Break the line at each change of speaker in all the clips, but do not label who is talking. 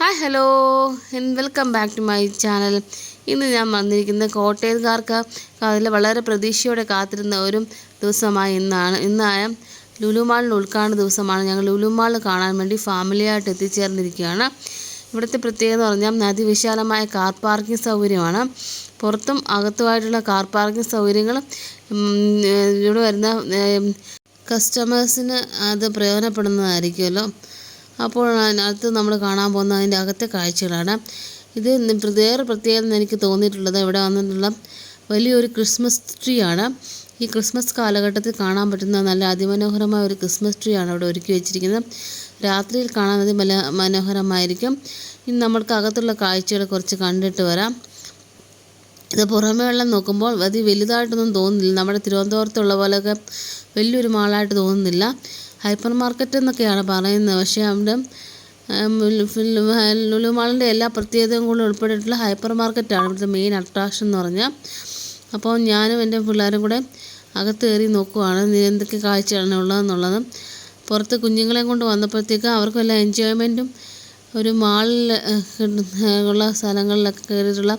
Hi hello welcome back to my channel ഇന്ന് ഞാൻ വന്നിരിക്കുന്നത് കോട്ടയംകാർക്ക്. അതിൽ വളരെ പ്രതീക്ഷയോടെ കാത്തിരുന്ന ഒരു ദിവസമായി ഇന്നാണ്. ഇന്നായ ലുലുമാളിന്റെ ഉദ്ഘാടന ദിവസമാണ്. ഞങ്ങൾ ലുലുമാൾ കാണാൻ വേണ്ടി ഫാമിലിയായിട്ട് എത്തിച്ചേർന്നിരിക്കുകയാണ്. ഇവിടുത്തെ പ്രത്യേകത എന്ന് പറഞ്ഞാൽ അതിവിശാലമായ കാർ പാർക്കിംഗ് സൗകര്യമാണ്. പുറത്തും അകത്തുമായിട്ടുള്ള കാർ പാർക്കിംഗ് സൗകര്യങ്ങൾ ഇവിടെ വരുന്ന കസ്റ്റമേഴ്സിന് അത് പ്രയോജനപ്പെടുന്നതായിരിക്കുമല്ലോ. അപ്പോൾ അതിനകത്ത് നമ്മൾ കാണാൻ പോകുന്ന അതിന്റെ അകത്തെ കാഴ്ചകളാണ്. ഇത് വേറെ പ്രത്യേകത എനിക്ക് തോന്നിയിട്ടുള്ളത് ഇവിടെ വന്നിട്ടുള്ള വലിയൊരു ക്രിസ്മസ് ട്രീ ആണ് ഈ ക്രിസ്മസ് കാലഘട്ടത്തിൽ കാണാൻ പറ്റുന്ന നല്ല അതിമനോഹരമായ ഒരു ക്രിസ്മസ് ട്രീ ആണ് അവിടെ ഒരുക്കി വെച്ചിരിക്കുന്നത്. രാത്രിയിൽ കാണാൻ അതി മനോഹരമായിരിക്കും. ഇനി നമ്മൾക്ക് അകത്തുള്ള കാഴ്ചകൾ കുറച്ച് കണ്ടിട്ട് വരാം. ഇത് പുറമേ വെള്ളം നോക്കുമ്പോൾ അത് വലുതായിട്ടൊന്നും തോന്നുന്നില്ല. നമ്മുടെ തിരുവനന്തപുരത്തുള്ള പോലെയൊക്കെ വലിയൊരു മാളായിട്ട് തോന്നുന്നില്ല. ഹൈപ്പർ മാർക്കറ്റ് എന്നൊക്കെയാണ് പറയുന്നത്. പക്ഷേ അവിടെ ലുലു മാളിന്റെ എല്ലാ പ്രത്യേകതയും കൂടി ഉൾപ്പെട്ടിട്ടുള്ള ഹൈപ്പർ മാർക്കറ്റാണ് ഇവിടുത്തെ മെയിൻ അട്രാക്ഷൻ എന്ന് പറഞ്ഞാൽ. അപ്പോൾ ഞാനും എന്റെ പിള്ളേരും കൂടെ അകത്ത് കയറി നോക്കുവാണ് എന്തൊക്കെ കാഴ്ചയാണ് ഉള്ളതെന്നുള്ളത്. പുറത്ത് കുഞ്ഞുങ്ങളെ കൊണ്ട് വന്നപ്പോഴത്തേക്ക് അവർക്കും എല്ലാ എൻജോയ്മെന്റും ഒരു മാളിൽ ഉള്ള സ്ഥലങ്ങളിലൊക്കെ കയറിയിട്ടുള്ള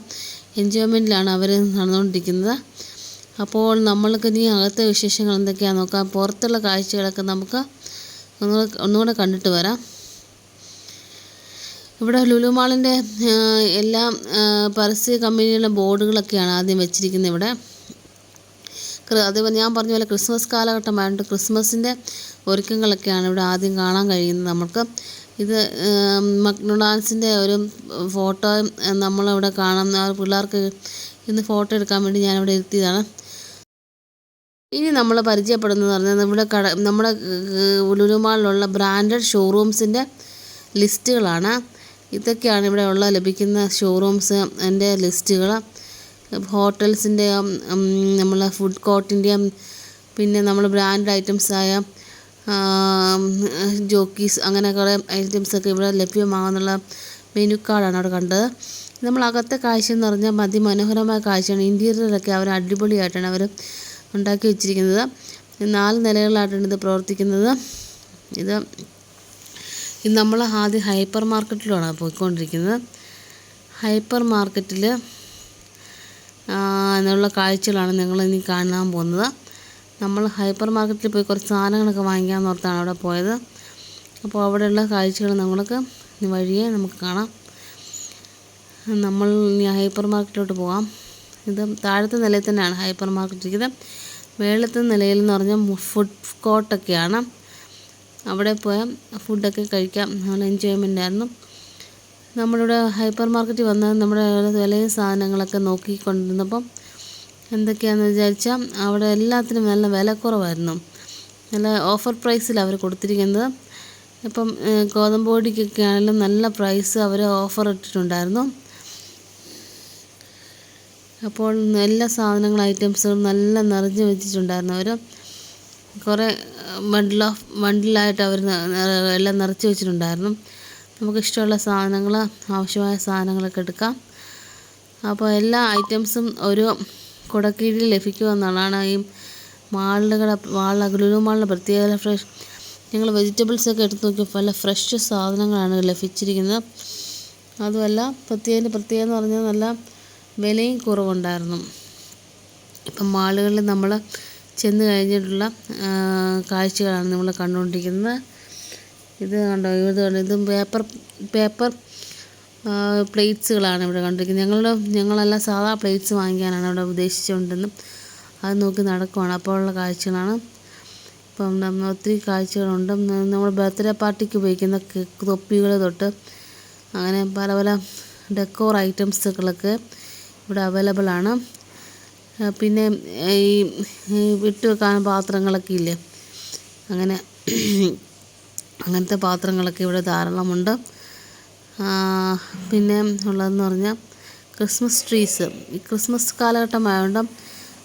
എൻജോയ്മെന്റിലാണ് അവർ നടന്നുകൊണ്ടിരിക്കുന്നത്. അപ്പോൾ നമ്മൾക്ക് ഇനി അകത്തെ വിശേഷങ്ങൾ എന്തൊക്കെയാണെന്ന് നോക്കാം. പുറത്തുള്ള കാഴ്ചകളൊക്കെ നമുക്ക് ഒന്നുകൂടെ ഒന്നുകൂടെ കണ്ടിട്ട് വരാം. ഇവിടെ ലുലുമാളിന്റെ എല്ലാ പരസ്യ കമ്പനികളുടെ ബോർഡുകളൊക്കെയാണ് ആദ്യം വെച്ചിരിക്കുന്നത് ഇവിടെ. അത് ഞാൻ പറഞ്ഞ പോലെ ക്രിസ്മസ് കാലഘട്ടമായതുകൊണ്ട് ക്രിസ്മസിന്റെ ഒരുക്കങ്ങളൊക്കെയാണ് ഇവിടെ ആദ്യം കാണാൻ കഴിയുന്നത് നമുക്ക് ഇത് മക്ഡൊണാൾഡ്സിന്റെ ഒരു ഫോട്ടോ നമ്മളിവിടെ കാണാം പിള്ളേർക്ക് ഇന്ന് ഫോട്ടോ എടുക്കാൻ വേണ്ടി ഞാനിവിടെ ഇരുത്തിയതാണ്. ഇനി നമ്മൾ പരിചയപ്പെടുന്നത് പറഞ്ഞാൽ നമ്മുടെ കട നമ്മുടെ ലുലുമാളിലുള്ള ബ്രാൻഡഡ് ഷോറൂംസിന്റെ ലിസ്റ്റുകളാണ്. ഇതൊക്കെയാണ് ഇവിടെ ഉള്ള ലഭിക്കുന്ന ഷോറൂംസ് എന്റെ ലിസ്റ്റുകൾ ഹോട്ടൽസിന്റെ നമ്മളെ ഫുഡ് കോർട്ടിന്റെയും പിന്നെ നമ്മൾ ബ്രാൻഡ് ഐറ്റംസായ ജോക്കീസ് അങ്ങനെ കുറേ ഐറ്റംസൊക്കെ ഇവിടെ ലഭ്യമാകുന്നുള്ള മെനു കാർഡാണ് അവിടെ കണ്ടത്. നമ്മളകത്തെ കാഴ്ച എന്ന് പറഞ്ഞാൽ അതിമനോഹരമായ കാഴ്ചയാണ്. ഇന്റീരിയറൊക്കെ അവർ അടിപൊളിയായിട്ടാണ് അവർ ഉണ്ടാക്കി വെച്ചിരിക്കുന്നത്. നാല് നിലകളിലായിട്ടാണ് ഇത് പ്രവർത്തിക്കുന്നത്. ഇത് ഇത് നമ്മൾ ആദ്യം ഹൈപ്പർ മാർക്കറ്റിലാണ് പോയിക്കൊണ്ടിരിക്കുന്നത്. ഹൈപ്പർ മാർക്കറ്റിൽ എന്നുള്ള കാഴ്ചകളാണ് നിങ്ങൾ ഇനി കാണാൻ പോകുന്നത്. നമ്മൾ ഹൈപ്പർ മാർക്കറ്റിൽ പോയി കുറച്ച് സാധനങ്ങളൊക്കെ വാങ്ങിക്കാൻ ഓർത്താണ് അവിടെ പോയത്. അപ്പോൾ അവിടെയുള്ള കാഴ്ചകൾ നമ്മൾക്ക് വഴിയെ നമുക്ക് കാണാം. നമ്മൾ ഇനി ഹൈപ്പർ മാർക്കറ്റിലോട്ട് പോകാം. ഇത് താഴത്തെ നിലയിൽ തന്നെയാണ് ഹൈപ്പർ മാർക്കറ്റ് ഇരിക്കുന്നത്. മേളത്തെ നിലയിൽ എന്ന് പറഞ്ഞാൽ ഫുഡ് കോർട്ടൊക്കെയാണ്. അവിടെ പോയാൽ ഫുഡൊക്കെ കഴിക്കാം. നല്ല എൻജോയ്മെന്റ് ആയിരുന്നു. നമ്മളിവിടെ ഹൈപ്പർ മാർക്കറ്റിൽ വന്ന് നമ്മുടെ വിലയും സാധനങ്ങളൊക്കെ നോക്കിക്കൊണ്ടിരുന്നപ്പം എന്തൊക്കെയാണെന്ന് വിചാരിച്ചാൽ അവിടെ എല്ലാത്തിനും നല്ല വിലക്കുറവായിരുന്നു. നല്ല ഓഫർ പ്രൈസിൽ അവർ കൊടുത്തിരിക്കുന്നത്. ഇപ്പം ഗോതമ്പ് പൊടിക്കൊക്കെ ആണെങ്കിലും നല്ല പ്രൈസ് അവർ ഓഫർ ഇട്ടിട്ടുണ്ടായിരുന്നു. അപ്പോൾ എല്ലാ സാധനങ്ങൾ ഐറ്റംസും നല്ല നിറഞ്ഞു വെച്ചിട്ടുണ്ടായിരുന്നു. അവർ കുറേ ബണ്ടിൽ ഓഫ് ബണ്ടിലായിട്ട് അവർ എല്ലാം നിറച്ച് വെച്ചിട്ടുണ്ടായിരുന്നു. നമുക്ക് ഇഷ്ടമുള്ള സാധനങ്ങൾ ആവശ്യമായ സാധനങ്ങളൊക്കെ എടുക്കാം. അപ്പോൾ എല്ലാ ഐറ്റംസും ഒരു കുടക്കീഴിൽ ലഭിക്കുക എന്നുള്ളതാണ് ഈ മാളുകളുടെ മാളിലെ ലുലു മാളിന്റെ പ്രത്യേകത. ഫ്രഷ് ഞങ്ങൾ വെജിറ്റബിൾസൊക്കെ എടുത്ത് നോക്കിയപ്പോൾ പല ഫ്രഷ് സാധനങ്ങളാണ് ലഭിച്ചിരിക്കുന്നത്. അതുമല്ല പ്രത്യേകം പ്രത്യേകത എന്ന് പറഞ്ഞാൽ നല്ല വിലയും കുറവുണ്ടായിരുന്നു. ഇപ്പം മാളുകളിൽ നമ്മൾ ചെന്ന് കഴിഞ്ഞിട്ടുള്ള കാഴ്ചകളാണ് നമ്മൾ കണ്ടുകൊണ്ടിരിക്കുന്നത്. ഇത് കണ്ടോ? ഇത് കണ്ടോ? ഇതും പേപ്പർ പേപ്പർ പ്ലേറ്റ്സുകളാണ് ഇവിടെ കണ്ടിരിക്കുന്നത്. ഞങ്ങളുടെ ഞങ്ങളെല്ലാം സാധാ പ്ലേറ്റ്സ് വാങ്ങിക്കാനാണ് അവിടെ ഉദ്ദേശിച്ചുകൊണ്ടിരുന്നത്. അത് നോക്കി നടക്കുവാണ്. അപ്പോൾ ഉള്ള കാഴ്ചകളാണ്. ഇപ്പം നമ്മൾ ഒത്തിരി കാഴ്ചകളുണ്ട്. നമ്മൾ ബർത്ത്ഡേ പാർട്ടിക്ക് ഉപയോഗിക്കുന്ന തൊപ്പികൾ തൊട്ട് അങ്ങനെ പല പല ഡെക്കോർ ഐറ്റംസുകളൊക്കെ ഇവിടെ അവൈലബിൾ ആണ്. പിന്നെ ഈ വിട്ട് വെക്കാൻ പാത്രങ്ങളൊക്കെ ഇല്ലേ? അങ്ങനെ അങ്ങനത്തെ പാത്രങ്ങളൊക്കെ ഇവിടെ ധാരാളമുണ്ട്. പിന്നെ ഉള്ളതെന്ന് പറഞ്ഞാൽ ക്രിസ്മസ് ട്രീസ് ഈ ക്രിസ്മസ് കാലഘട്ടമായതുകൊണ്ട്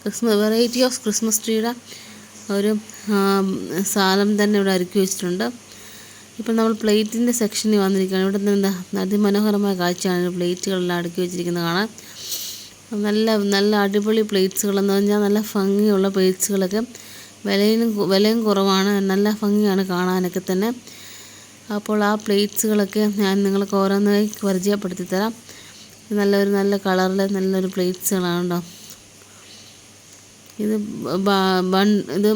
ക്രിസ്മസ് വെറൈറ്റി ഓഫ് ക്രിസ്മസ് ട്രീയുടെ ഒരു സാധനം തന്നെ ഇവിടെ ഒരുക്കി വെച്ചിട്ടുണ്ട്. ഇപ്പം നമ്മൾ പ്ലേറ്റിന്റെ സെക്ഷനിൽ വന്നിരിക്കുകയാണ്. ഇവിടെ നിന്ന് അതിമനോഹരമായ കാഴ്ചയാണ്. പ്ലേറ്റുകളെല്ലാം അടുക്കി വെച്ചിരിക്കുന്നത് കാണാൻ. നല്ല നല്ല അടിപൊളി പ്ലേറ്റ്സുകളെന്ന് പറഞ്ഞാൽ നല്ല ഭംഗിയുള്ള പ്ലേറ്റ്സുകളൊക്കെ. വിലയും വിലയും കുറവാണ്. നല്ല ഭംഗിയാണ് കാണാനൊക്കെ തന്നെ. അപ്പോൾ ആ പ്ലേറ്റ്സുകളൊക്കെ ഞാൻ നിങ്ങൾക്ക് ഓരോന്നായി പരിചയപ്പെടുത്തി തരാം നല്ലൊരു നല്ല കളറിൽ നല്ലൊരു പ്ലേറ്റ്സുകളാണ് കേട്ടോ. ഇത് ബൺ ഇത്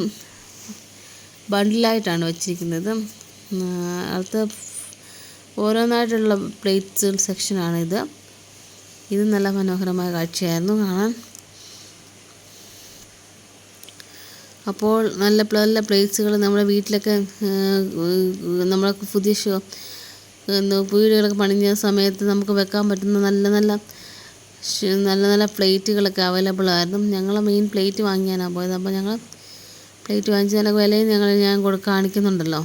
ബണ്ടിലായിട്ടാണ് വച്ചിരിക്കുന്നത്. അടുത്ത ഓരോന്നായിട്ടുള്ള പ്ലേറ്റ്സ് സെക്ഷനാണിത്. ഇത് നല്ല മനോഹരമായ കാഴ്ചയായിരുന്നു കാണാൻ. അപ്പോൾ നല്ല നല്ല പ്ലേസുകൾ നമ്മുടെ വീട്ടിലൊക്കെ നമ്മളെ പുതിയ ഷോ വീടുകളൊക്കെ പണിഞ്ഞ സമയത്ത് നമുക്ക് വെക്കാൻ പറ്റുന്ന നല്ല നല്ല നല്ല നല്ല പ്ലേറ്റുകളൊക്കെ അവൈലബിൾ ആയിരുന്നു. ഞങ്ങൾ മെയിൻ പ്ലേറ്റ് വാങ്ങിയാനാണ് പോയത്. അപ്പോൾ ഞങ്ങൾ പ്ലേറ്റ് വാങ്ങിച്ചതിന്റെ വിലയും ഞങ്ങൾ ഞാൻ കൊടു കാണിക്കുന്നുണ്ടല്ലോ.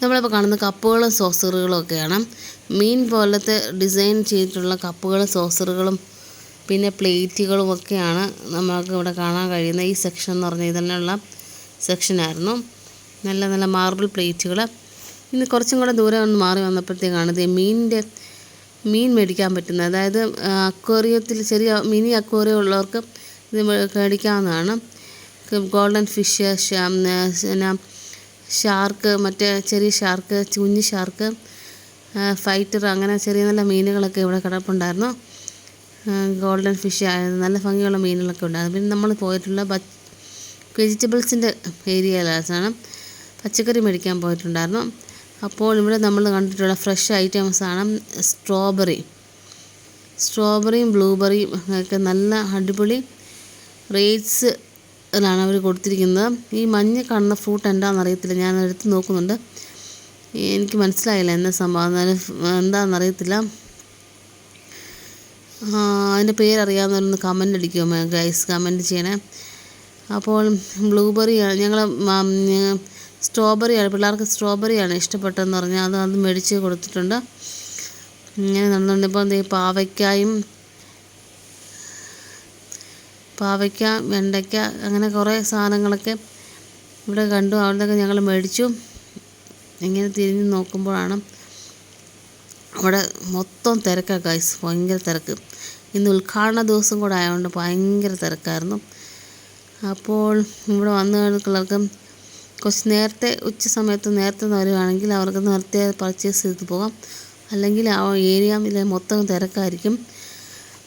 നമ്മളിപ്പോൾ കാണുന്ന കപ്പുകളും സോസറുകളും ഒക്കെയാണ്. മീൻ പോലത്തെ ഡിസൈൻ ചെയ്തിട്ടുള്ള കപ്പുകളും സോസറുകളും പിന്നെ പ്ലേറ്റുകളും ഒക്കെയാണ് നമുക്ക് ഇവിടെ കാണാൻ കഴിയുന്ന ഈ സെക്ഷൻ എന്ന് പറഞ്ഞാൽ ഇതിനുള്ള സെക്ഷനായിരുന്നു. നല്ല നല്ല മാർബിൾ പ്ലേറ്റുകൾ. ഇന്ന് കുറച്ചും കൂടെ ദൂരെ ഒന്ന് മാറി വന്നപ്പോഴത്തേക്കാണ് ഇത് മീനിന്റെ മീൻ മേടിക്കാൻ പറ്റുന്നത്. അതായത് അക്വേറിയത്തിൽ ചെറിയ മിനി അക്വേറിയം ഉള്ളവർക്ക് ഇത് മേടിക്കാവുന്നതാണ്. ഗോൾഡൻ ഫിഷ് പിന്നെ ഷാർക്ക് മറ്റേ ചെറിയ ഷാർക്ക് കുഞ്ഞ് ഷാർക്ക് ഫൈറ്റർ അങ്ങനെ ചെറിയ നല്ല മീനുകളൊക്കെ ഇവിടെ കിടപ്പുണ്ടായിരുന്നു. ഗോൾഡൻ ഫിഷ് ആയിരുന്നു നല്ല ഭംഗിയുള്ള മീനുകളൊക്കെ ഉണ്ടായിരുന്നു. പിന്നെ നമ്മൾ പോയിട്ടുള്ള വെജിറ്റബിൾസിന്റെ ഏരിയയിലാണ്. പച്ചക്കറി മേടിക്കാൻ പോയിട്ടുണ്ടായിരുന്നു. അപ്പോൾ ഇവിടെ നമ്മൾ കണ്ടിട്ടുള്ള ഫ്രഷ് ഐറ്റംസാണ് സ്ട്രോബെറി. സ്ട്രോബെറിയും ബ്ലൂബെറിയും ഒക്കെ നല്ല അടിപൊളി റേറ്റ്സ് ാണ് അവർ കൊടുത്തിരിക്കുന്നത്. ഈ മഞ്ഞ കാണുന്ന ഫ്രൂട്ട് എന്താണെന്നറിയത്തില്ല. ഞാൻ എടുത്ത് നോക്കുന്നുണ്ട്. എനിക്ക് മനസ്സിലായില്ല എന്താ സംഭവം. എന്നാലും എന്താണെന്ന് അറിയത്തില്ല ആ, അതിന്റെ പേരറിയാവുന്നവരൊന്ന് കമന്റ് അടിക്കുമോ ഗൈസ് കമന്റ് ചെയ്യണേ. അപ്പോൾ ബ്ലൂബെറിയാണ് ഞങ്ങൾ സ്ട്രോബെറിയാണ് പിള്ളേർക്ക് സ്ട്രോബെറിയാണ് ഇഷ്ടപ്പെട്ടതെന്ന് പറഞ്ഞാൽ അത് അത് മേടിച്ച് കൊടുത്തിട്ടുണ്ട്. ഇങ്ങനെ നടന്നുകൊണ്ട് ഇപ്പോൾ പാവയ്ക്കായും പാവയ്ക്ക വെണ്ടയ്ക്ക അങ്ങനെ കുറേ സാധനങ്ങളൊക്കെ ഇവിടെ കണ്ടു. അവിടുന്നൊക്കെ ഞങ്ങൾ മേടിച്ചു. ഇങ്ങനെ തിരിഞ്ഞ് നോക്കുമ്പോഴാണ് അവിടെ മൊത്തം തിരക്കാണ് ഗൈസ് ഭയങ്കര തിരക്ക്. ഇന്ന് ഉദ്ഘാടന ദിവസം കൂടെ ആയതുകൊണ്ട് ഭയങ്കര തിരക്കായിരുന്നു. അപ്പോൾ ഇവിടെ വന്നു കഴിഞ്ഞിട്ടുള്ളവർക്ക് കുറച്ച് നേരത്തെ ഉച്ച സമയത്ത് നേരത്തെ വരികയാണെങ്കിൽ അവർക്ക് നേരത്തെ പർച്ചേസ് ചെയ്ത് പോകാം. അല്ലെങ്കിൽ ആ ഏരിയയിലെ മൊത്തം തിരക്കായിരിക്കും.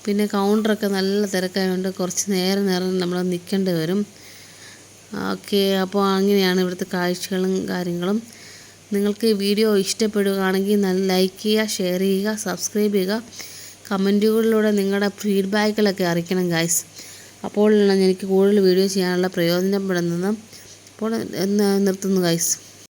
പിന്നെ കൗണ്ടറൊക്കെ നല്ല തിരക്കായതുകൊണ്ട് കുറച്ച് നേരം നേരം നമ്മൾ നിൽക്കേണ്ടി വരും. ഓക്കെ അപ്പോൾ അങ്ങനെയാണ് ഇവിടുത്തെ കാഴ്ചകളും കാര്യങ്ങളും. നിങ്ങൾക്ക് ഈ വീഡിയോ ഇഷ്ടപ്പെടുകയാണെങ്കിൽ നല്ല ലൈക്ക് ചെയ്യുക ഷെയർ ചെയ്യുക സബ്സ്ക്രൈബ് ചെയ്യുക. കമന്റുകളിലൂടെ നിങ്ങളുടെ ഫീഡ്ബാക്കുകളൊക്കെ അറിയിക്കണം ഗൈസ് അപ്പോഴാണ് എനിക്ക് കൂടുതൽ വീഡിയോ ചെയ്യാനുള്ള പ്രയോജനപ്പെടുന്നത്. അപ്പോൾ നിർത്തുന്നു ഗൈസ്